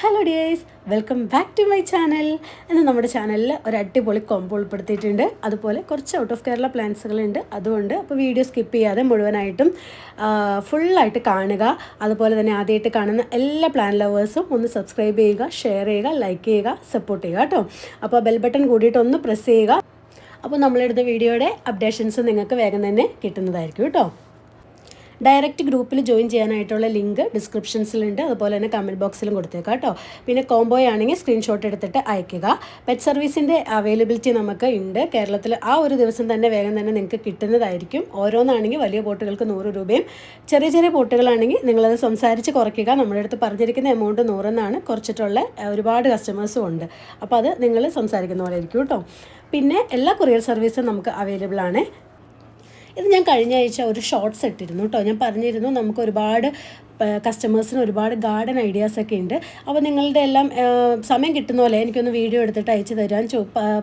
Hello dears welcome back to my channel ഇന്ന് നമ്മുടെ ചാനലിൽ ഒരു അടിപൊളി കോംബോ ഉൾപ്പെടുത്തിയിട്ടുണ്ട്. അതുപോലെ കുറച്ച് ഔട്ട് ഓഫ് കേരള പ്ലാൻസുകളുണ്ട് അതുകൊണ്ട് അപ്പോൾ വീഡിയോ സ്കിപ്പ് ചെയ്യാതെ മുഴുവനായിട്ടും ഫുള്ളായിട്ട് കാണുക. അതുപോലെ തന്നെ ആദ്യമായിട്ട് കാണുന്ന എല്ലാ പ്ലാൻ ലവേഴ്സും ഒന്ന് സബ്സ്ക്രൈബ് ചെയ്യുക ഷെയർ ചെയ്യുക ലൈക്ക് ചെയ്യുക സപ്പോർട്ട് ചെയ്യുക കേട്ടോ. അപ്പോൾ ബെൽ ബട്ടൺ കൂടിയിട്ട് ഒന്ന് പ്രസ് ചെയ്യുക. അപ്പോൾ നമ്മളിടുന്ന വീഡിയോയുടെ അപ്ഡേഷൻസ് നിങ്ങൾക്ക് വേഗം തന്നെ കിട്ടുന്നതായിരിക്കും കേട്ടോ. ഡയറക്റ്റ് ഗ്രൂപ്പിൽ ജോയിൻ ചെയ്യാനായിട്ടുള്ള ലിങ്ക് ഡിസ്ക്രിപ്ഷൻസിലുണ്ട് അതുപോലെ തന്നെ കമന്റ് ബോക്സിലും കൊടുത്തേക്കാം കേട്ടോ. പിന്നെ കോംബോ ആണെങ്കിൽ സ്ക്രീൻഷോട്ട് എടുത്തിട്ട് അയക്കുക. പെറ്റ് സർവീസിന്റെ അവൈലബിലിറ്റി നമുക്ക് ഉണ്ട്. കേരളത്തിൽ ആ ഒരു ദിവസം തന്നെ വേഗം തന്നെ നിങ്ങൾക്ക് കിട്ടുന്നതായിരിക്കും. ഓരോന്നാണെങ്കിൽ വലിയ ബോട്ടുകൾക്ക് നൂറ് രൂപയും ചെറിയ ചെറിയ ബോട്ടുകളാണെങ്കിൽ നിങ്ങളത് സംസാരിച്ച് കുറയ്ക്കുക. നമ്മുടെ അടുത്ത് പറഞ്ഞിരിക്കുന്ന എമൗണ്ട് നൂറെന്നാണ്. കുറച്ചിട്ടുള്ള ഒരുപാട് കസ്റ്റമേഴ്സും ഉണ്ട്. അപ്പോൾ അത് നിങ്ങൾ സംസാരിക്കുന്ന പോലെ ആയിരിക്കും കേട്ടോ. പിന്നെ എല്ലാ കൊറിയർ സർവീസും നമുക്ക് അവൈലബിൾ ആണ്. ഇത് ഞാൻ കഴിഞ്ഞ ആഴ്ച ഒരു ഷോർട്ട്സ് ഇട്ടിരുന്നു കേട്ടോ ഞാൻ പറഞ്ഞിരുന്നു നമുക്ക് ഒരുപാട് കസ്റ്റമേഴ്സിന് ഒരുപാട് ഗാർഡൻ ഐഡിയാസ് ഒക്കെ ഉണ്ട്. അപ്പോൾ നിങ്ങളുടെ എല്ലാം സമയം കിട്ടുന്ന പോലെ എനിക്കൊന്ന് വീഡിയോ എടുത്തിട്ട് അയച്ചു തരാൻ ചോ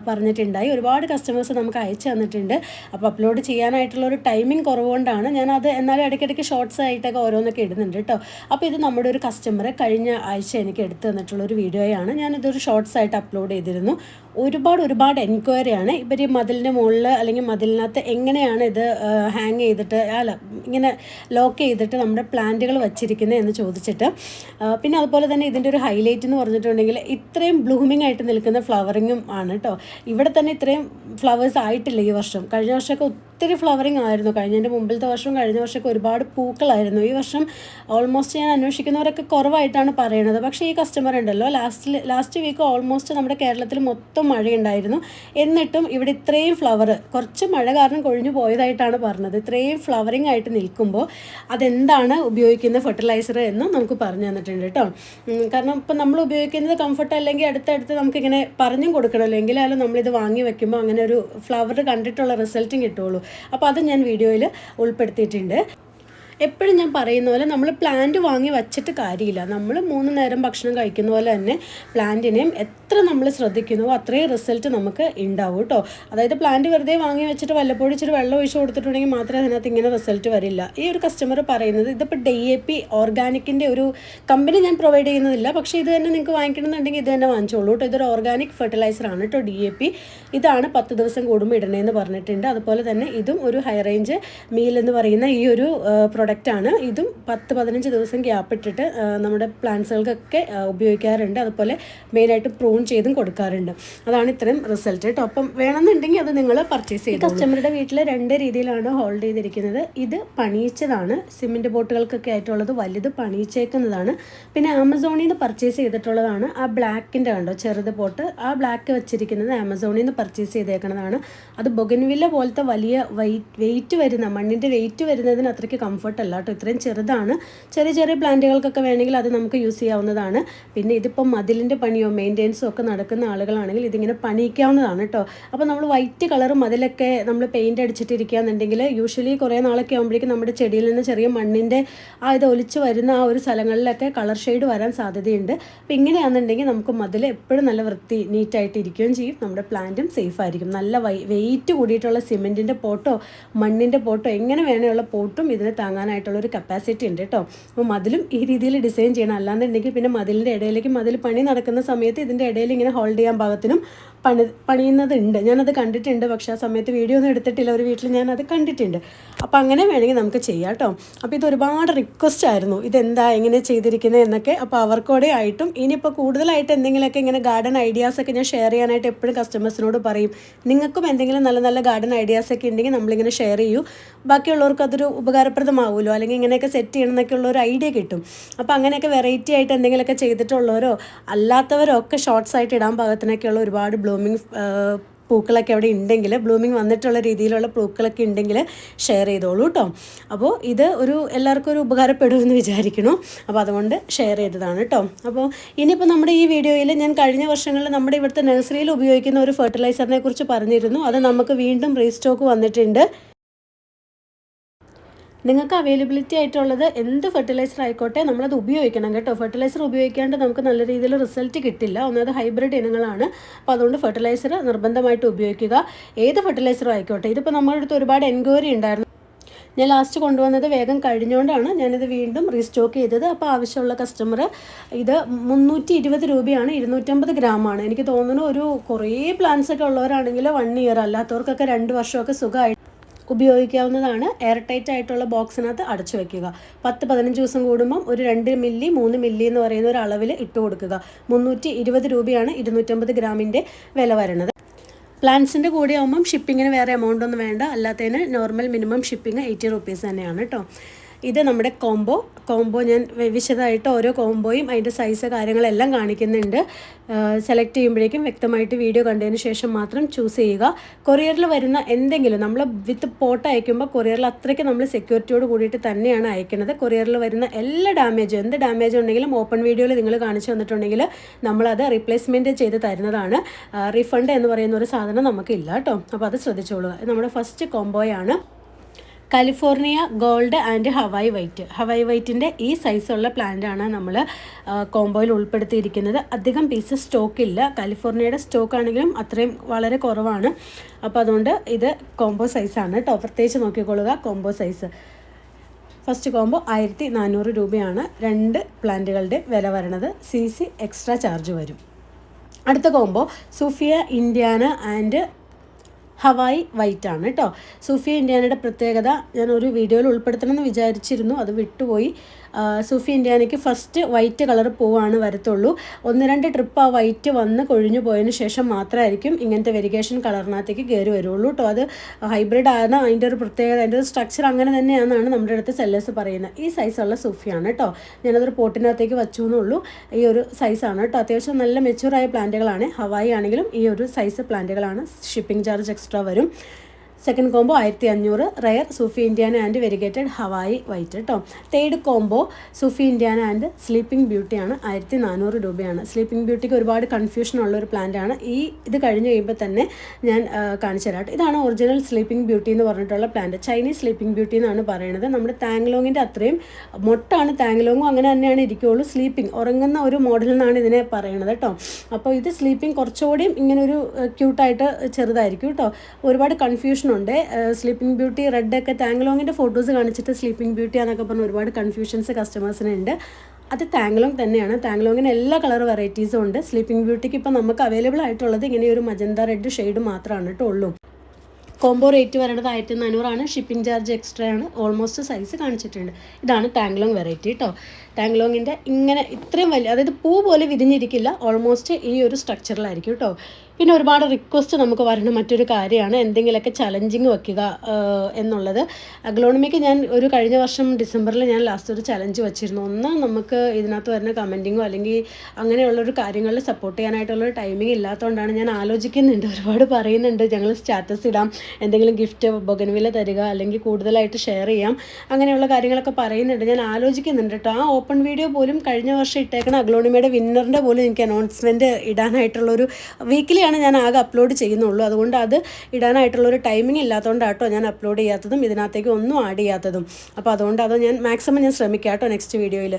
പറഞ്ഞിട്ടുണ്ടായി. ഒരുപാട് കസ്റ്റമേഴ്സ് നമുക്ക് അയച്ചു തന്നിട്ടുണ്ട്. അപ്പോൾ അപ്ലോഡ് ചെയ്യാനായിട്ടുള്ള ഒരു ടൈമിംഗ് കുറവുകൊണ്ടാണ് ഞാനത് എന്നാലും ഇടയ്ക്കിടയ്ക്ക് ഷോർട്സ് ആയിട്ടൊക്കെ ഓരോന്നൊക്കെ ഇടുന്നുണ്ട് കേട്ടോ അപ്പോൾ ഇത് നമ്മുടെ ഒരു കസ്റ്റമറെ കഴിഞ്ഞ ആഴ്ച എനിക്ക് എടുത്തു തന്നിട്ടുള്ള ഒരു വീഡിയോയാണ് ഞാനിതൊരു ഷോർട്സ് ആയിട്ട് അപ്ലോഡ് ചെയ്തിരുന്നു. ഒരുപാട് ഒരുപാട് എൻക്വയറിയാണ് ഇവർ മതിലിന്റെ മുകളിൽ അല്ലെങ്കിൽ മതിലിനകത്ത് എങ്ങനെയാണ് ഇത് ഹാങ് ചെയ്തിട്ട് അല്ല ഇങ്ങനെ ലോക്ക് ചെയ്തിട്ട് നമ്മുടെ പ്ലാന്റുകൾ വച്ചിരിക്കുന്നത് എന്ന് ചോദിച്ചിട്ട് പിന്നെ അതുപോലെ തന്നെ ഇതിന്റെ ഒരു ഹൈലൈറ്റ് എന്ന് പറഞ്ഞിട്ടുണ്ടെങ്കിൽ ഇത്രയും ബ്ലൂമിംഗ് ആയിട്ട് നിൽക്കുന്ന ഫ്ലവറിങ്ങും ആണ് കേട്ടോ ഇവിടെ തന്നെ ഇത്രയും ഫ്ലവേഴ്സ് ആയിട്ടില്ല ഈ വർഷം. കഴിഞ്ഞ വർഷമൊക്കെ ഒത്തിരി ഫ്ലവറിങ് ആയിരുന്നു. കഴിഞ്ഞതിന്റെ മുമ്പിലത്തെ വർഷവും കഴിഞ്ഞ വർഷമൊക്കെ ഒരുപാട് പൂക്കളായിരുന്നു. ഈ വർഷം ഓൾമോസ്റ്റ് ഞാൻ അന്വേഷിക്കുന്നവരൊക്കെ കുറവായിട്ടാണ് പറയുന്നത്. പക്ഷേ ഈ കസ്റ്റമർ ഉണ്ടല്ലോ. ലാസ്റ്റിൽ ലാസ്റ്റ് വീക്ക് ഓൾമോസ്റ്റ് നമ്മുടെ കേരളത്തിൽ മൊത്തം മഴയുണ്ടായിരുന്നു. എന്നിട്ടും ഇവിടെ ഇത്രയും ഫ്ലവർ കുറച്ച് മഴ കാരണം കൊഴിഞ്ഞു പോയതായിട്ടാണ് പറഞ്ഞത്. ഇത്രയും ഫ്ലവറിങ് ആയിട്ട് നിൽക്കുമ്പോൾ അതെന്താണ് ഉപയോഗിക്കുന്ന ഫെർട്ടിലൈസർ എന്നും നമുക്ക് പറഞ്ഞു തന്നിട്ടുണ്ട് കേട്ടോ. കാരണം ഇപ്പം നമ്മൾ ഉപയോഗിക്കുന്നത് കംഫർട്ട് അല്ലെങ്കിൽ അടുത്തടുത്ത് നമുക്കിങ്ങനെ പറഞ്ഞും കൊടുക്കണമല്ലോ എങ്കിലും നമ്മളിത് വാങ്ങി വെക്കുമ്പോൾ അങ്ങനെ ഒരു ഫ്ലവർ കണ്ടിട്ടുള്ള റിസൾട്ടും കിട്ടുള്ളൂ അപ്പോൾ അത് ഞാൻ വീഡിയോയിൽ ഉൾപ്പെടുത്തിയിട്ടുണ്ട്. എപ്പോഴും ഞാൻ പറയുന്ന പോലെ നമ്മൾ പ്ലാന്റ് വാങ്ങി വച്ചിട്ട് കാര്യമില്ല. നമ്മൾ മൂന്ന് നേരം ഭക്ഷണം കഴിക്കുന്ന പോലെ തന്നെ പ്ലാന്റിനെയും എത്ര നമ്മൾ ശ്രദ്ധിക്കുന്നുവോ അത്രയും റിസൾട്ട് നമുക്ക് ഉണ്ടാവും കേട്ടോ. അതായത് പ്ലാന്റ് വെറുതെ വാങ്ങി വെച്ചിട്ട് വല്ലപ്പോഴും ഇച്ചിരി വെള്ളം ഒഴിച്ച് കൊടുത്തിട്ടുണ്ടെങ്കിൽ മാത്രമേ അതിനകത്ത് ഇങ്ങനെ റിസൾട്ട് വരില്ല. ഈ ഒരു കസ്റ്റമർ പറയുന്നത് ഇതിപ്പോൾ ഡി എ പി ഓർഗാനിക്കിന്റെ ഒരു കമ്പനി ഞാൻ പ്രൊവൈഡ് ചെയ്യുന്നതില്ല. പക്ഷേ ഇത് തന്നെ നിങ്ങൾക്ക് വാങ്ങിക്കണമെന്നുണ്ടെങ്കിൽ ഇത് തന്നെ വാങ്ങിച്ചോളൂ കേട്ടോ. ഇതൊരു ഓർഗാനിക് ഫെർട്ടിലൈസർ ആണ് കേട്ടോ ഡി എ പി ഇതാണ് പത്ത് ദിവസം കൂടുമ്പോൾ ഇടണേന്ന് പറഞ്ഞിട്ടുണ്ട്. അതുപോലെ തന്നെ ഇതും ഒരു ഹൈ റേഞ്ച് മീൽ എന്ന് പറയുന്ന ഈ ഒരു പ്രൊഡക്റ്റാണ് ഇതും പത്ത് പതിനഞ്ച് ദിവസം ഗ്യാപ്പ് ഇട്ടിട്ട് നമ്മുടെ പ്ലാന്റ്സുകൾക്കൊക്കെ ഉപയോഗിക്കാറുണ്ട്. അതുപോലെ മെയിനായിട്ട് പ്രൂൺ ചെയ്തും കൊടുക്കാറുണ്ട്. അതാണ് ഇത്രയും റിസൾട്ട് കേട്ടോ അപ്പം വേണമെന്നുണ്ടെങ്കിൽ അത് നിങ്ങൾ പർച്ചേസ് ചെയ്യും കസ്റ്റമറുടെ വീട്ടിൽ രണ്ട് രീതിയിലാണ് ഹോൾഡ് ചെയ്തിരിക്കുന്നത്. ഇത് പണിയിച്ചതാണ്. സിമെന്റ് ബോട്ടുകൾക്കൊക്കെ ആയിട്ടുള്ളത് വലുത് പണിയിച്ചേക്കുന്നതാണ്. പിന്നെ ആമസോണിൽ നിന്ന് പർച്ചേസ് ചെയ്തിട്ടുള്ളതാണ്. ആ ബ്ലാക്കിന്റെ കണ്ടോ? ചെറുത് പോട്ട്. ആ ബ്ലാക്ക് വെച്ചിരിക്കുന്നത് ആമസോണിൽ നിന്ന് പർച്ചേസ് ചെയ്തേക്കുന്നതാണ്. അത് ബൊഗൻവില്ല പോലത്തെ വലിയ വെയിറ്റ് വെയിറ്റ് വരുന്ന മണ്ണിന്റെ വെയിറ്റ് വരുന്നതിന് അത്രയ്ക്ക് കംഫർട്ട് അല്ല കേട്ടോ ഇത്രയും ചെറുതാണ്. ചെറിയ ചെറിയ പ്ലാന്റുകൾക്കൊക്കെ വേണമെങ്കിൽ അത് നമുക്ക് യൂസ് ചെയ്യാവുന്നതാണ്. പിന്നെ ഇതിപ്പോൾ മതിലിന്റെ പണിയോ മെയിന്റെനൻസോ ഒക്കെ നടക്കുന്ന ആളുകളാണെങ്കിൽ ഇതിങ്ങനെ പണിയിക്കാവുന്നതാണ് കേട്ടോ അപ്പോൾ നമ്മൾ വൈറ്റ് കളർ മതിലൊക്കെ നമ്മൾ പെയിന്റ് അടിച്ചിട്ടിരിക്കുകയെന്നുണ്ടെങ്കിൽ യൂഷ്വലി കുറേ നാളൊക്കെ ആകുമ്പോഴേക്കും നമ്മുടെ ചെടിയിൽ നിന്ന് ചെറിയ മണ്ണിന്റെ ആ ഇത് ഒലിച്ച് വരുന്ന ആ ഒരു സ്ഥലങ്ങളിലൊക്കെ കളർ ഷെയ്ഡ് വരാൻ സാധ്യതയുണ്ട്. അപ്പോൾ ഇങ്ങനെയാണെന്നുണ്ടെങ്കിൽ നമുക്ക് മതിൽ എപ്പോഴും നല്ല വൃത്തി നീറ്റായിട്ട് ഇരിക്കുകയും ചെയ്യും. നമ്മുടെ പ്ലാന്റും സേഫ് ആയിരിക്കും. നല്ല വെയിറ്റ് കൂടിയിട്ടുള്ള സിമെന്റിന്റെ പോട്ടോ മണ്ണിന്റെ പോട്ടോ എങ്ങനെ വേണമുള്ള പോട്ടും ഇതിനെ താങ്ങാനായിട്ടുള്ള ഒരു കപ്പാസിറ്റി ഉണ്ട് കേട്ടോ അപ്പോൾ മതിലും ഈ രീതിയിൽ ഡിസൈൻ ചെയ്യണം. അല്ലാന്നുണ്ടെങ്കിൽ പിന്നെ മതിലിന്റെ ഇടയിലേക്ക് മതിൽ പണി നടക്കുന്ന സമയത്ത് ഇതിന്റെ ഇടയിൽ ഇങ്ങനെ ഹോൾഡ് ചെയ്യാൻ പാകത്തിനും പണി പണിയുന്നതുണ്ട്. ഞാനത് കണ്ടിട്ടുണ്ട്. പക്ഷെ ആ സമയത്ത് വീഡിയോ ഒന്നും എടുത്തിട്ടില്ല. ഒരു വീട്ടിൽ ഞാനത് കണ്ടിട്ടുണ്ട്. അപ്പോൾ അങ്ങനെ വേണമെങ്കിൽ നമുക്ക് ചെയ്യാം കേട്ടോ. അപ്പോൾ ഇത് ഒരുപാട് റിക്വസ്റ്റ് ആയിരുന്നു. ഇതെന്താ എങ്ങനെ ചെയ്തിരിക്കുന്നത് എന്നൊക്കെ. അപ്പോൾ അവർക്കൂടെ ആയിട്ടും ഇനിയിപ്പോൾ കൂടുതലായിട്ട് എന്തെങ്കിലുമൊക്കെ ഇങ്ങനെ ഗാർഡൻ ഐഡിയാസൊക്കെ ഞാൻ ഷെയർ ചെയ്യാനായിട്ട് എപ്പോഴും കസ്റ്റമേഴ്സിനോട് പറയും. നിങ്ങൾക്കും എന്തെങ്കിലും നല്ല നല്ല ഗാർഡൻ ഐഡിയാസൊക്കെ ഉണ്ടെങ്കിൽ നമ്മളിങ്ങനെ ഷെയർ ചെയ്യൂ. ബാക്കിയുള്ളവർക്ക് അതൊരു ഉപകാരപ്രദമാവുമല്ലോ അല്ലെങ്കിൽ ഇങ്ങനെയൊക്കെ സെറ്റ് ചെയ്യണം എന്നൊക്കെ ഉള്ള ഒരു ഐഡിയ കിട്ടും. അപ്പോൾ അങ്ങനെയൊക്കെ വെറൈറ്റി ആയിട്ട് എന്തെങ്കിലുമൊക്കെ ചെയ്തിട്ടുള്ളവരോ അല്ലാത്തവരോ ഒക്കെ ഷോർട്സ് ആയിട്ട് ഇടാൻ പാകത്തിനൊക്കെയുള്ള ഒരുപാട് ബ്ലൂമിങ് പൂക്കളൊക്കെ അവിടെ ഉണ്ടെങ്കിൽ ബ്ലൂമിങ് വന്നിട്ടുള്ള രീതിയിലുള്ള പൂക്കളൊക്കെ ഉണ്ടെങ്കിൽ ഷെയർ ചെയ്തോളൂ കേട്ടോ അപ്പോൾ ഇത് ഒരു എല്ലാവർക്കും ഒരു ഉപകാരപ്പെടുമെന്ന് വിചാരിക്കണു അപ്പോൾ അതുകൊണ്ട് ഷെയർ ചെയ്തതാണ് കേട്ടോ അപ്പോൾ ഇനിയിപ്പോൾ നമ്മുടെ ഈ വീഡിയോയിൽ ഞാൻ കഴിഞ്ഞ വർഷങ്ങളിൽ നമ്മുടെ ഇവിടുത്തെ നഴ്സറിയിൽ ഉപയോഗിക്കുന്ന ഒരു ഫെർട്ടിലൈസറിനെ കുറിച്ച് പറഞ്ഞിരുന്നു. അത് നമുക്ക് വീണ്ടും റീസ്റ്റോക്ക് വന്നിട്ടുണ്ട്. നിങ്ങൾക്ക് അവൈലബിലിറ്റി ആയിട്ടുള്ളത് എന്ത് ഫെർട്ടിലൈസർ ആയിക്കോട്ടെ നമ്മളത് ഉപയോഗിക്കണം കേട്ടോ. ഫെർട്ടിലൈസർ ഉപയോഗിക്കാണ്ട് നമുക്ക് നല്ല രീതിയിൽ റിസൾട്ട് കിട്ടില്ല. ഒന്നത് ഹൈബ്രിഡ് ഇനങ്ങളാണ്. അപ്പോൾ അതുകൊണ്ട് ഫെർട്ടിലൈസർ നിർബന്ധമായിട്ട് ഉപയോഗിക്കുക. ഏത് ഫെർട്ടിലൈസറും ആയിക്കോട്ടെ ഇതിപ്പോൾ നമ്മുടെ അടുത്ത് ഒരുപാട് എൻക്വയറി ഉണ്ടായിരുന്നു. ഞാൻ ലാസ്റ്റ് കൊണ്ടുവന്നത് വേഗം കഴിഞ്ഞുകൊണ്ടാണ് ഞാനിത് വീണ്ടും റീസ്റ്റോക്ക് ചെയ്തത്. അപ്പോൾ ആവശ്യമുള്ള കസ്റ്റമർ ഇത് മുന്നൂറ്റി ഇരുപത് രൂപയാണ് ഇരുന്നൂറ്റമ്പത് ഗ്രാമാണ്. എനിക്ക് തോന്നുന്നു ഒരു കുറേ പ്ലാൻസ് ഒക്കെ ഉള്ളവരാണെങ്കിൽ വൺ ഇയർ അല്ലാത്തവർക്കൊക്കെ രണ്ട് വർഷമൊക്കെ സുഖമായിട്ട് ഉപയോഗിക്കാവുന്നതാണ്. എയർ ടൈറ്റ് ആയിട്ടുള്ള ബോക്സിനകത്ത് അടച്ചു വെക്കുക. പത്ത് പതിനഞ്ച് ദിവസം കൂടുമ്പം ഒരു രണ്ട് മില്ലി മൂന്ന് മില്ലി എന്ന് പറയുന്ന ഒരു അളവിൽ ഇട്ട് കൊടുക്കുക. മുന്നൂറ്റി ഇരുപത് രൂപയാണ് ഇരുന്നൂറ്റമ്പത് ഗ്രാമിന്റെ വില വരുന്നത് പ്ലാൻസിന്റെ കൂടെ ആകുമ്പം ഷിപ്പിങ്ങിന് വേറെ എമൗണ്ട് ഒന്നും വേണ്ട. അല്ലാത്തതിന് normal minimum shipping eighty rupees തന്നെയാണ് കേട്ടോ ഇത് നമ്മുടെ കോംബോ കോംബോ ഞാൻ വിശദമായിട്ട് ഓരോ കോംബോയും അതിന്റെ സൈസ് കാര്യങ്ങളെല്ലാം കാണിക്കുന്നുണ്ട്. സെലക്ട് ചെയ്യുമ്പോഴേക്കും വ്യക്തമായിട്ട് വീഡിയോ കണ്ടതിന് ശേഷം മാത്രം ചൂസ് ചെയ്യുക. കൊറിയറിൽ വരുന്ന എന്തെങ്കിലും നമ്മൾ വിത്ത് പോട്ട് അയക്കുമ്പോൾ കൊറിയറിൽ അത്രയ്ക്ക് നമ്മൾ സെക്യൂരിറ്റിയോട് കൂടിയിട്ട് തന്നെയാണ് അയക്കുന്നത്. കൊറിയറിൽ വരുന്ന എല്ലാ ഡാമേജും എന്ത് ഡാമേജ് ഉണ്ടെങ്കിലും ഓപ്പൺ വീഡിയോയിൽ നിങ്ങൾ കാണിച്ചു തന്നിട്ടുണ്ടെങ്കിൽ നമ്മളത് റീപ്ലേസ്മെന്റ് ചെയ്ത് തരുന്നതാണ്. റീഫണ്ട് എന്ന് പറയുന്ന ഒരു സാധനം നമുക്കില്ല കേട്ടോ. അപ്പോൾ അത് ശ്രദ്ധിച്ചോളുക. നമ്മുടെ first കോംബോയാണ് California gold and Hawaii white. Hawaii വൈറ്റിന്റെ ഈ സൈസുള്ള പ്ലാന്റാണ് നമ്മൾ കോംബോയിൽ ഉൾപ്പെടുത്തിയിരിക്കുന്നത്. അധികം പീസ് സ്റ്റോക്കില്ല കാലിഫോർണിയയുടെ സ്റ്റോക്ക് ആണെങ്കിലും അത്രയും വളരെ കുറവാണ്. അപ്പോൾ അതുകൊണ്ട് ഇത് കോംബോ സൈസാണ് കേട്ടോ പ്രത്യേകിച്ച് നോക്കിക്കൊള്ളുക കോംബോ സൈസ് ഫസ്റ്റ് കോംബോ ആയിരത്തി നാനൂറ് രൂപയാണ് രണ്ട് പ്ലാന്റുകളുടെ വില വരണത്. സി സി എക്സ്ട്രാ ചാർജ് വരും. അടുത്ത combo സുഫിയ Indiana and Hawaii white ആണ് കേട്ടോ സൂഫിയ ഇന്ത്യാനയുടെ പ്രത്യേകത ഞാൻ ഒരു വീഡിയോയിൽ ഉൾപ്പെടുത്തണമെന്ന് വിചാരിച്ചിരുന്നു. അത് വിട്ടുപോയി. ആ, സൂഫി ഇന്ത്യാനയ്ക്ക് ഫസ്റ്റ് വൈറ്റ് കളർ പൂവാണ് വരത്തുള്ളൂ. ഒന്ന് രണ്ട് ട്രിപ്പ് ആ വൈറ്റ് വന്ന് കൊഴിഞ്ഞു പോയതിന് ശേഷം മാത്രമായിരിക്കും ഇങ്ങനത്തെ വെരിഗേഷൻ കളറിനകത്തേക്ക് കയറി വരുള്ളൂ കേട്ടോ അത് ഹൈബ്രിഡ് ആണ്. അതിന്റെ ഒരു പ്രത്യേകത അതിന്റെ ഒരു സ്ട്രക്ചർ അങ്ങനെ തന്നെയാണെന്നാണ് നമ്മുടെ അടുത്ത് സെല്ലേഴ്സ് പറയുന്നത്. ഈ സൈസുള്ള സൂഫിയാണ് കേട്ടോ ഞാനതൊരു പോട്ടിനകത്തേക്ക് വച്ചു എന്നുള്ളൂ ഈ ഒരു സൈസാണ് കേട്ടോ അത്യാവശ്യം നല്ല മെച്ചൂറായ പ്ലാന്റുകളാണ് ഹവായി ആണെങ്കിലും ഈ ഒരു സൈസ് പ്ലാന്റുകളാണ് ഷിപ്പിംഗ് ചാർജ് എക്സ്ട്രാ വരും. സെക്കൻഡ് കോംബോ ആയിരത്തി അഞ്ഞൂറ് rare Sufi Indiana and variegated Hawaii white കേട്ടോ third combo Sufi Indiana and sleeping ബ്യൂട്ടിയാണ് ആയിരത്തി നാനൂറ് രൂപയാണ്. സ്ലീപ്പിംഗ് ബ്യൂട്ടിക്ക് ഒരുപാട് കൺഫ്യൂഷൻ ഉള്ള ഒരു പ്ലാന്റ് ആണ്. ഈ ഇത് കഴിഞ്ഞ് കഴിയുമ്പോൾ തന്നെ ഞാൻ കാണിച്ചു തരാം ഇതാണ് ഒറിജിനൽ സ്ലീപ്പിംഗ് ബ്യൂട്ടി എന്ന് പറഞ്ഞിട്ടുള്ള പ്ലാന്റ് ചൈനീസ് സ്ലീപ്പിംഗ് ബ്യൂട്ടി എന്നാണ് പറയുന്നത്. നമ്മുടെ താങ്ലോങ്ങിന്റെ അത്രയും മൊട്ടാണ് താങ്ലോങ്ങും അങ്ങനെ തന്നെയാണ് ഇരിക്കുകയുള്ളൂ സ്ലീപ്പിംഗ് ഉറങ്ങുന്ന ഒരു മോഡൽ എന്നാണ് ഇതിനെ പറയുന്നത് കേട്ടോ അപ്പോൾ ഇത് സ്ലീപ്പിംഗ് കുറച്ചുകൂടിയും ഇങ്ങനെ ഒരു ക്യൂട്ടായിട്ട് ചെറുതായിരിക്കും കേട്ടോ ഒരുപാട് കൺഫ്യൂഷൻ ഉണ്ട്. സ്ലീപ്പിംഗ് ബ്യൂട്ടി റെഡ് ഒക്കെ താങ്ലോങ്ങിന്റെ ഫോട്ടോസ് കാണിച്ചിട്ട് സ്ലീപ്പിംഗ് ബ്യൂട്ടി എന്നൊക്കെ പറഞ്ഞ് ഒരുപാട് കൺഫ്യൂഷൻസ് കസ്റ്റമേഴ്സിനുണ്ട് അത് താങ്ലോങ് തന്നെയാണ്. താങ്ലോങ്ങിന് എല്ലാ കളർ വെറൈറ്റീസും ഉണ്ട്. സ്ലീപ്പിംഗ് ബ്യൂട്ടിക്ക് ഇപ്പോൾ നമുക്ക് അവൈലബിൾ ആയിട്ടുള്ളത് ഇങ്ങനെ ഒരു മജന്ത റെഡ് ഷെയ്ഡ് മാത്രമാണ് കേട്ടോ ഉള്ളൂ. കോംബോ റേറ്റ് വരേണ്ടത് ആയിരത്തി നാനൂറാണ് ഷിപ്പിംഗ് ചാർജ് എക്സ്ട്രാ ആണ്. ഓൾമോസ്റ്റ് സൈസ് കാണിച്ചിട്ടുണ്ട്. ഇതാണ് താങ്ലോങ് വെറൈറ്റി കേട്ടോ താങ്ലോങ്ങിന്റെ ഇങ്ങനെ ഇത്രയും വലിയ അതായത് പൂ പോലെ വിരിഞ്ഞിരിക്കില്ല. ഓൾമോസ്റ്റ് ഈ ഒരു സ്ട്രക്ചറിലായിരിക്കും കേട്ടോ പിന്നെ ഒരുപാട് റിക്വസ്റ്റ് നമുക്ക് വരുന്ന മറ്റൊരു കാര്യമാണ്. എന്തെങ്കിലുമൊക്കെ ചലഞ്ചിങ് വയ്ക്കുക എന്നുള്ളത്. അഗ്ലോണമിക്ക് ഞാൻ ഒരു കഴിഞ്ഞ വർഷം ഡിസംബറിൽ ഞാൻ ലാസ്റ്റ് ഒരു ചലഞ്ച് വെച്ചിരുന്നു. ഒന്ന് നമുക്ക് ഇതിനകത്ത് വരുന്ന കമന്റിങ്ങോ അല്ലെങ്കിൽ അങ്ങനെയുള്ളൊരു കാര്യങ്ങളിൽ സപ്പോർട്ട് ചെയ്യാനായിട്ടുള്ളൊരു ടൈമിംഗ് ഇല്ലാത്തതുകൊണ്ടാണ് ഞാൻ ആലോചിക്കുന്നുണ്ട്. ഒരുപാട് പറയുന്നുണ്ട്. ഞങ്ങൾ സ്റ്റാറ്റസ് ഇടാം. എന്തെങ്കിലും ഗിഫ്റ്റ് ബൊഗൻവില തരിക അല്ലെങ്കിൽ കൂടുതലായിട്ട് ഷെയർ ചെയ്യാം. അങ്ങനെയുള്ള കാര്യങ്ങളൊക്കെ പറയുന്നുണ്ട്. ഞാൻ ആലോചിക്കുന്നുണ്ട് കേട്ടോ ആ ഓപ്പൺ വീഡിയോ പോലും കഴിഞ്ഞ വർഷം ഇട്ടേക്കണ അഗ്ലോണിമയുടെ വിന്നറിന്റെ പോലും എനിക്ക് അനൗൺസ്മെന്റ് ഇടാനായിട്ടുള്ളൊരു വീക്കിലിയാണ് ഞാൻ ആകെ അപ്ലോഡ് ചെയ്യുന്നുള്ളൂ. അതുകൊണ്ട് അത് ഇടാനായിട്ടുള്ളൊരു ടൈമിംഗ് ഇല്ലാത്തതുകൊണ്ട് കേട്ടോ ഞാൻ അപ്ലോഡ് ചെയ്യാത്തതും ഇതിനകത്തേക്ക് ഒന്നും ആഡ് ചെയ്യാത്തതും. അപ്പോൾ അതുകൊണ്ട് അത് ഞാൻ മാക്സിമം ഞാൻ ശ്രമിക്കാം കേട്ടോ നെക്സ്റ്റ് വീഡിയോയിൽ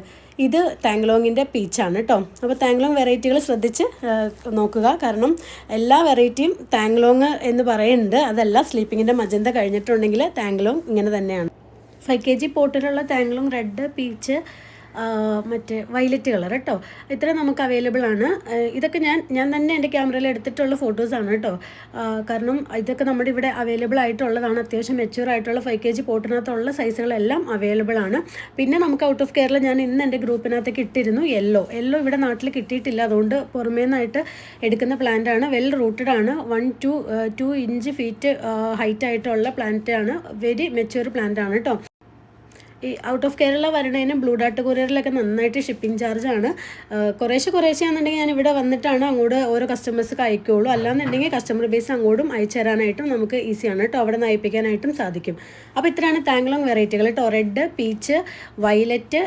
ഇത് താങ്ലോങ്ങിന്റെ പീച്ചാണ് കേട്ടോ അപ്പോൾ താങ്ലോങ് വെറൈറ്റികൾ ശ്രദ്ധിച്ച് നോക്കുക. കാരണം എല്ലാ വെറൈറ്റിയും താങ്ലോങ് എന്ന് പറയുന്നുണ്ട്. അതല്ല സ്ലീപ്പിങ്ങിന്റെ മജന്ത കഴിഞ്ഞിട്ടുണ്ടെങ്കിൽ താങ്ലോങ് ഇങ്ങനെ തന്നെയാണ്. ഫൈവ് കെ ജി പോട്ടിലുള്ള താങ്ലോങ് റെഡ് പീച്ച് മറ്റേ വയലറ്റ് കളർ കേട്ടോ ഇത്ര നമുക്ക് അവൈലബിൾ ആണ്. ഇതൊക്കെ ഞാൻ ഞാൻ തന്നെ എന്റെ ക്യാമറയിൽ എടുത്തിട്ടുള്ള ഫോട്ടോസാണ് കേട്ടോ കാരണം ഇതൊക്കെ നമ്മുടെ ഇവിടെ അവൈലബിൾ ആയിട്ടുള്ളതാണ്. അത്യാവശ്യം മെച്യൂർ ആയിട്ടുള്ള ഫൈവ് കെ ജി പോട്ടിനകത്തുള്ള സൈസുകളെല്ലാം അവൈലബിൾ ആണ്. പിന്നെ നമുക്ക് ഔട്ട് ഓഫ് കേരള ഞാൻ ഇന്ന് എന്റെ ഗ്രൂപ്പിനകത്തേക്ക് ഇട്ടിരുന്നു യെല്ലോ യെല്ലോ ഇവിടെ നാട്ടിൽ കിട്ടിയിട്ടില്ല. അതുകൊണ്ട് പുറമേ നിന്നായിട്ട് എടുക്കുന്ന പ്ലാന്റ് ആണ്. വെൽ റൂട്ടഡ് ആണ്. One two two inch feet height ആയിട്ടുള്ള പ്ലാന്റ് ആണ്. വെരി മെച്യൂർ പ്ലാന്റ് ആണ് കേട്ടോ ഈ ഔട്ട് ഓഫ് കേരള വരണതിന് ബ്ലൂ ഡാട്ട് കൊറിയറിലൊക്കെ നന്നായിട്ട് ഷിപ്പിംഗ് ചാർജാണ് കുറേശ്ശെ കുറേശ്ശെ ആണെന്നുണ്ടെങ്കിൽ ഞാൻ ഇവിടെ വന്നിട്ടാണ് അങ്ങോട്ട് ഓരോ കസ്റ്റമേഴ്സ് അയക്കുകയുള്ളൂ അല്ലാന്നുണ്ടെങ്കിൽ കസ്റ്റമർ ബേസ് അങ്ങോട്ടും അയച്ചു തരാനായിട്ടും നമുക്ക് ഈസിയാണ് കേട്ടോ. അവിടെ നിന്ന് അയപ്പിക്കാനായിട്ടും സാധിക്കും. അപ്പോൾ ഇത്രയാണ് താങ്ലോങ് വെറൈറ്റികൾ കേട്ടോ red peach violet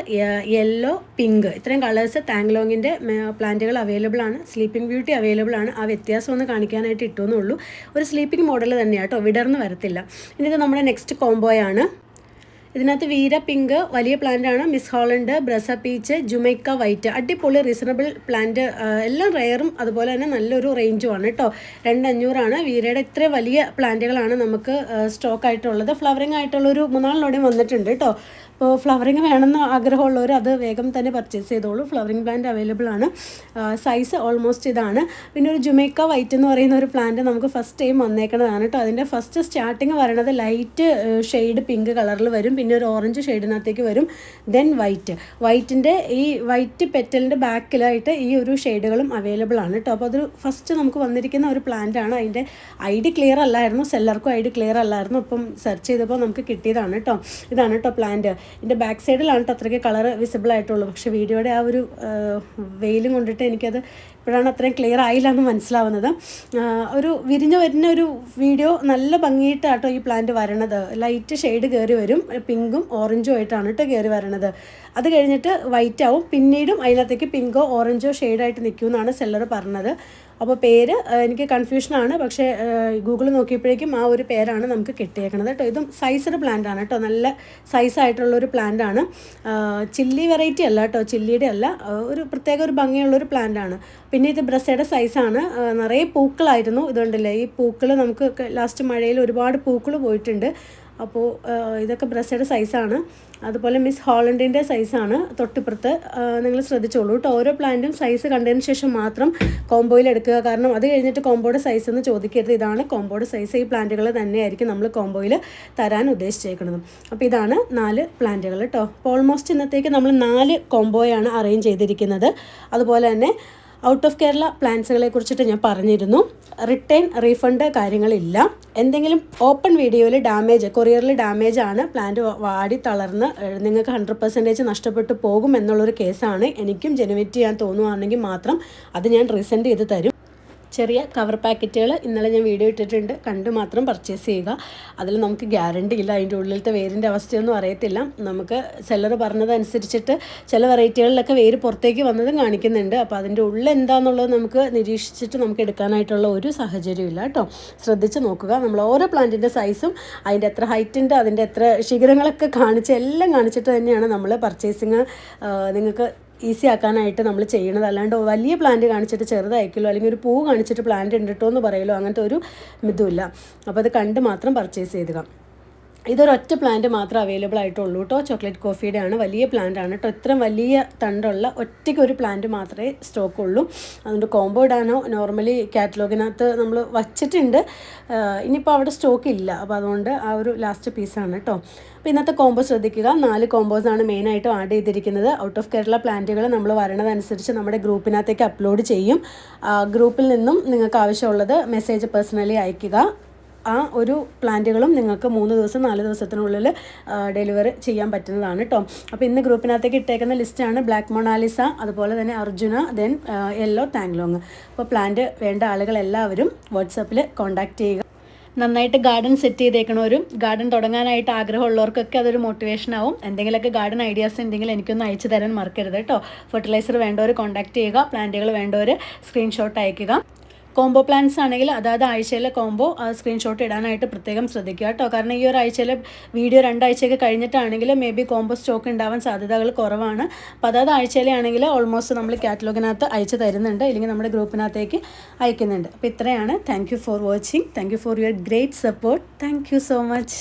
yellow pink ഇത്രയും കളേഴ്സ് താങ്ലോങ്ങിന്റെ പ്ലാന്റുകൾ അവൈലബിൾ ആണ്. സ്ലീപ്പിംഗ് ബ്യൂട്ടി അവൈലബിൾ ആണ്. ആ വ്യത്യാസം ഒന്ന് കാണിക്കാനായിട്ട് ഇട്ടുവെന്നേ ഉള്ളൂ ഒരു സ്ലീപ്പിംഗ് മോഡൽ തന്നെയാണ് കേട്ടോ. വിടർന്ന് വരത്തില്ല. ഇനി ഇത് നമ്മുടെ നെക്സ്റ്റ് കോംബോയാണ് ഇതിനകത്ത് വീര പിങ്ക് വലിയ പ്ലാന്റ് ആണ്. മിസ് ഹോളണ്ട് ബ്രസ പീച്ച് ജുമൈക്ക വൈറ്റ് അടിപൊളി റീസണബിൾ പ്ലാന്റ് എല്ലാം റെയറും അതുപോലെ തന്നെ നല്ലൊരു റേഞ്ചും ആണ് കേട്ടോ രണ്ടഞ്ഞൂറാണ്. വീരയുടെ ഇത്ര വലിയ പ്ലാന്റുകളാണ് നമുക്ക് സ്റ്റോക്ക് ആയിട്ടുള്ളത്. ഫ്ലവറിംഗ് ആയിട്ടുള്ളൊരു മൂന്നാളിനോടെയും വന്നിട്ടുണ്ട് കേട്ടോ അപ്പോൾ ഫ്ലവറിങ് വേണമെന്ന് ആഗ്രഹമുള്ളവർ അത് വേഗം തന്നെ പർച്ചേസ് ചെയ്തോളൂ. ഫ്ലവറിങ് പ്ലാന്റ് അവൈലബിൾ ആണ്. സൈസ് ഓൾമോസ്റ്റ് ഇതാണ്. പിന്നെ ഒരു ജുമേക്ക വൈറ്റ് എന്ന് പറയുന്ന ഒരു പ്ലാന്റ് നമുക്ക് ഫസ്റ്റ് ടൈം വന്നേക്കുന്നതാണ് കേട്ടോ അതിന്റെ ഫസ്റ്റ് സ്റ്റാർട്ടിങ് വരണത് ലൈറ്റ് ഷെയ്ഡ് പിങ്ക് കളറിൽ വരും. പിന്നെ ഒരു ഓറഞ്ച് ഷെയ്ഡിനകത്തേക്ക് വരും. ദെൻ വൈറ്റ് വൈറ്റിന്റെ ഈ വൈറ്റ് പെറ്റലിന്റെ ബാക്കിലായിട്ട് ഈ ഒരു ഷെയ്ഡുകളും അവൈലബിൾ ആണ് കേട്ടോ അപ്പോൾ അതൊരു ഫസ്റ്റ് നമുക്ക് വന്നിരിക്കുന്ന ഒരു പ്ലാന്റ് ആണ്. അതിന്റെ ഐ ഡി ക്ലിയർ അല്ലായിരുന്നു. സെല്ലർക്കും ഐ ഡി ക്ലിയർ അല്ലായിരുന്നു. അപ്പം സെർച്ച് ചെയ്തപ്പോൾ നമുക്ക് കിട്ടിയതാണ് കേട്ടോ ഇതാണ് കേട്ടോ പ്ലാന്റ് ഇതിന്റെ ബാക്ക് സൈഡിലാണ് അത്രയ്ക്ക് കളർ വിസിബിൾ ആയിട്ടുള്ളൂ പക്ഷേ വീഡിയോയുടെ ആ ഒരു വെയിലും കൊണ്ടിട്ട് എനിക്കത് ഇപ്പോഴാണ് അത്രയും ക്ലിയർ ആയില്ല എന്ന് മനസ്സിലാവുന്നത് ഒരു വിരിഞ്ഞ് വരുന്ന ഒരു വീഡിയോ നല്ല ഭംഗിയിട്ടാട്ടോ ഈ പ്ലാന്റ് വരണത്. ലൈറ്റ് ഷെയ്ഡ് കയറി വരും പിങ്കും ഓറഞ്ചും ആയിട്ടാണ് കേട്ടോ കയറി വരണത്. അത് കഴിഞ്ഞിട്ട് വൈറ്റ് ആവും. പിന്നീടും അതിനകത്തേക്ക് പിങ്കോ ഓറഞ്ചോ ഷെയ്ഡായിട്ട് നിൽക്കുമെന്നാണ് സെല്ലർ പറഞ്ഞത്. അപ്പോൾ പേര് എനിക്ക് കൺഫ്യൂഷനാണ് പക്ഷേ ഗൂഗിൾ നോക്കിയപ്പോഴേക്കും ആ ഒരു പേരാണ് നമുക്ക് കിട്ടിയേക്കണത് കേട്ടോ ഇതും സൈസഡ് പ്ലാന്റ് ആണ് കേട്ടോ നല്ല സൈസായിട്ടുള്ളൊരു പ്ലാന്റ് ആണ്. ചില്ലി വെറൈറ്റി അല്ല കേട്ടോ ചില്ലിയുടെ അല്ല. ഒരു പ്രത്യേക ഒരു ഭംഗിയുള്ളൊരു പ്ലാന്റ് ആണ്. പിന്നെ ഇത് ബ്രസയുടെ സൈസാണ് നിറയെ പൂക്കളായിരുന്നു ഇതുണ്ടല്ലേ ഈ പൂക്കൾ നമുക്ക് ലാസ്റ്റ് മഴയിൽ ഒരുപാട് പൂക്കൾ പോയിട്ടുണ്ട്. അപ്പോൾ ഇതൊക്കെ ബ്രസയുടെ സൈസാണ് അതുപോലെ മിസ് ഹോളണ്ടിന്റെ സൈസാണ് തൊട്ടിപ്പുറത്ത്. നിങ്ങൾ ശ്രദ്ധിച്ചോളൂ കേട്ടോ ഓരോ പ്ലാന്റും സൈസ് കണ്ടതിന് ശേഷം മാത്രം കോമ്പോയിൽ എടുക്കുക. കാരണം അത് കഴിഞ്ഞിട്ട് കോമ്പോയുടെ സൈസ് എന്ന് ചോദിക്കരുത്. ഇതാണ് കോംബോയുടെ സൈസ് ഈ പ്ലാന്റുകൾ തന്നെയായിരിക്കും നമ്മൾ കോമ്പോയിൽ തരാൻ ഉദ്ദേശിച്ചേക്കുന്നത്. അപ്പോൾ ഇതാണ് നാല് പ്ലാന്റുകൾ കേട്ടോ അപ്പോൾ ഓൾമോസ്റ്റ് ഇന്നത്തേക്ക് നമ്മൾ നാല് കോംബോയാണ് അറേഞ്ച് ചെയ്തിരിക്കുന്നത്. അതുപോലെ തന്നെ ഔട്ട് ഓഫ് കേരള പ്ലാൻസുകളെ കുറിച്ചിട്ട് ഞാൻ പറഞ്ഞിരുന്നു. റിട്ടേൺ റീഫണ്ട് കാര്യങ്ങളില്ല. എന്തെങ്കിലും ഓപ്പൺ വീഡിയോയിൽ ഡാമേജ് കൊറിയറിൽ ഡാമേജ് ആണ് പ്ലാന്റ് വാടി തളർന്ന് നിങ്ങൾക്ക് ഹൺഡ്രഡ് പെർസെന്റേജ് നഷ്ടപ്പെട്ടു പോകും എന്നുള്ളൊരു കേസാണ്. എനിക്കും ജനുവേറ്റ് ചെയ്യാൻ തോന്നുവാണെങ്കിൽ മാത്രം അത് ഞാൻ റീസെൻഡ് ചെയ്ത് തരും. ചെറിയ കവർ പാക്കറ്റുകൾ ഇന്നലെ ഞാൻ വീഡിയോ ഇട്ടിട്ടുണ്ട്. കണ്ട് മാത്രം പർച്ചേസ് ചെയ്യുക. അതിൽ നമുക്ക് ഗ്യാരണ്ടി ഇല്ല. അതിന്റെ ഉള്ളിലത്തെ വേരിന്റെ അവസ്ഥയൊന്നും അറിയത്തില്ല. നമുക്ക് സെല്ലർ പറഞ്ഞതനുസരിച്ചിട്ട് ചില വെറൈറ്റികളിലൊക്കെ വേര് പുറത്തേക്ക് വന്നതും കാണിക്കുന്നുണ്ട്. അപ്പോൾ അതിന്റെ ഉള്ളിൽ എന്താണെന്നുള്ളത് നമുക്ക് നിരീക്ഷിച്ചിട്ട് നമുക്ക് എടുക്കാനായിട്ടുള്ള ഒരു സാഹചര്യമില്ല കേട്ടോ. ശ്രദ്ധിച്ച് നോക്കുക. നമ്മൾ ഓരോ പ്ലാന്റിന്റെ സൈസും അതിന്റെ എത്ര ഹൈറ്റിന്റെ അതിന്റെ എത്ര ശിഖരങ്ങളൊക്കെ കാണിച്ച് എല്ലാം കാണിച്ചിട്ട് തന്നെയാണ് നമ്മൾ പർച്ചേസിങ് നിങ്ങൾക്ക് ഈസി ആക്കാനായിട്ട് നമ്മൾ ചെയ്യണത്. അല്ലാണ്ട് വലിയ പ്ലാന്റ് കാണിച്ചിട്ട് ചെറുതായിരിക്കുമല്ലോ അല്ലെങ്കിൽ ഒരു പൂ കാണിച്ചിട്ട് പ്ലാന്റ് ഉണ്ട് എന്ന് പറയുമല്ലോ അങ്ങനത്തെ ഒരു ഇതുമില്ല. അപ്പോൾ അത് കണ്ട് മാത്രം പർച്ചേസ് ചെയ്തുക. ഇതൊരൊറ്റ പ്ലാന്റ് മാത്രമേ അവൈലബിൾ ആയിട്ടുള്ളൂ കേട്ടോ ചോക്ലേറ്റ് കോഫിയുടെ ആണ് വലിയ പ്ലാന്റ് ആണ് കേട്ടോ ഇത്ര വലിയ തണ്ടുള്ള ഒറ്റയ്ക്ക് ഒരു പ്ലാന്റ് മാത്രമേ സ്റ്റോക്ക് ഉള്ളൂ. അതുകൊണ്ട് കോംബോ ഇടാനോ നോർമലി കാറ്റലോഗിനകത്ത് നമ്മൾ വച്ചിട്ടുണ്ട്. ഇനിയിപ്പോൾ അവിടെ സ്റ്റോക്ക് ഇല്ല. അപ്പോൾ അതുകൊണ്ട് ആ ഒരു ലാസ്റ്റ് പീസാണ് കേട്ടോ അപ്പോൾ ഇന്നത്തെ കോമ്പോ ശ്രദ്ധിക്കുക. നാല് കോമ്പോസാണ് മെയിനായിട്ടും ആഡ് ചെയ്തിരിക്കുന്നത്. ഔട്ട് ഓഫ് കേരള പ്ലാന്റുകൾ നമ്മൾ വരണതനുസരിച്ച് നമ്മുടെ ഗ്രൂപ്പിനകത്തേക്ക് അപ്ലോഡ് ചെയ്യും. ഗ്രൂപ്പിൽ നിന്നും നിങ്ങൾക്ക് ആവശ്യമുള്ളത് മെസ്സേജ് പേഴ്സണലി അയയ്ക്കുക. ആ ഒരു പ്ലാന്റുകളും നിങ്ങൾക്ക് മൂന്ന് ദിവസം നാല് ദിവസത്തിനുള്ളിൽ ഡെലിവറി ചെയ്യാൻ പറ്റുന്നതാണ് കേട്ടോ അപ്പോൾ ഇന്ന് ഗ്രൂപ്പിനകത്തേക്ക് ഇട്ടേക്കുന്ന ലിസ്റ്റാണ് ബ്ലാക്ക് മൊണാലിസ അതുപോലെ തന്നെ അർജുന ദെൻ യെല്ലോ താങ്ലോങ് അപ്പോൾ പ്ലാന്റ് വേണ്ട ആളുകളെല്ലാവരും വാട്സപ്പിൽ കോൺടാക്റ്റ് ചെയ്യുക. നന്നായിട്ട് ഗാർഡൻ സെറ്റ് ചെയ്തേക്കണവരും ഗാർഡൻ തുടങ്ങാനായിട്ട് ആഗ്രഹമുള്ളവർക്കൊക്കെ അതൊരു മോട്ടിവേഷൻ ആവും. എന്തെങ്കിലുമൊക്കെ ഗാർഡൻ ഐഡിയാസ് ഉണ്ടെങ്കിൽ എനിക്കൊന്ന് അയച്ചു തരാൻ മറക്കരുത് കേട്ടോ. ഫെർട്ടിലൈസർ വേണ്ടവർ കോൺടാക്ട് ചെയ്യുക പ്ലാന്റുകൾ വേണ്ടവർ സ്ക്രീൻഷോട്ട് അയക്കുക. കോംബോ പ്ലാൻസ് ആണെങ്കിൽ അതായത് ആഴ്ചയിലെ കോംബോ സ്ക്രീൻഷോട്ട് ഇടാനായിട്ട് പ്രത്യേകം ശ്രദ്ധിക്കുക കേട്ടോ. കാരണം ഈ ഒരാഴ്ചയിലെ വീഡിയോ രണ്ടാഴ്ചയൊക്കെ കഴിഞ്ഞിട്ടാണെങ്കിൽ മേ ബി കോംബോ സ്റ്റോക്ക് ഉണ്ടാവാൻ സാധ്യതകൾ കുറവാണ്. അപ്പോൾ അതായത് ആഴ്ചയിലെ ആണെങ്കിൽ ഓൾമോസ്റ്റ് നമ്മൾ കാറ്റലോഗിനകത്ത് അയച്ചു തരുന്നുണ്ട്. അല്ലെങ്കിൽ നമ്മുടെ ഗ്രൂപ്പിനകത്തേക്ക് അയക്കുന്നുണ്ട്. അപ്പോൾ ഇത്രയാണ്. Thank for watching thank for your great support thank so much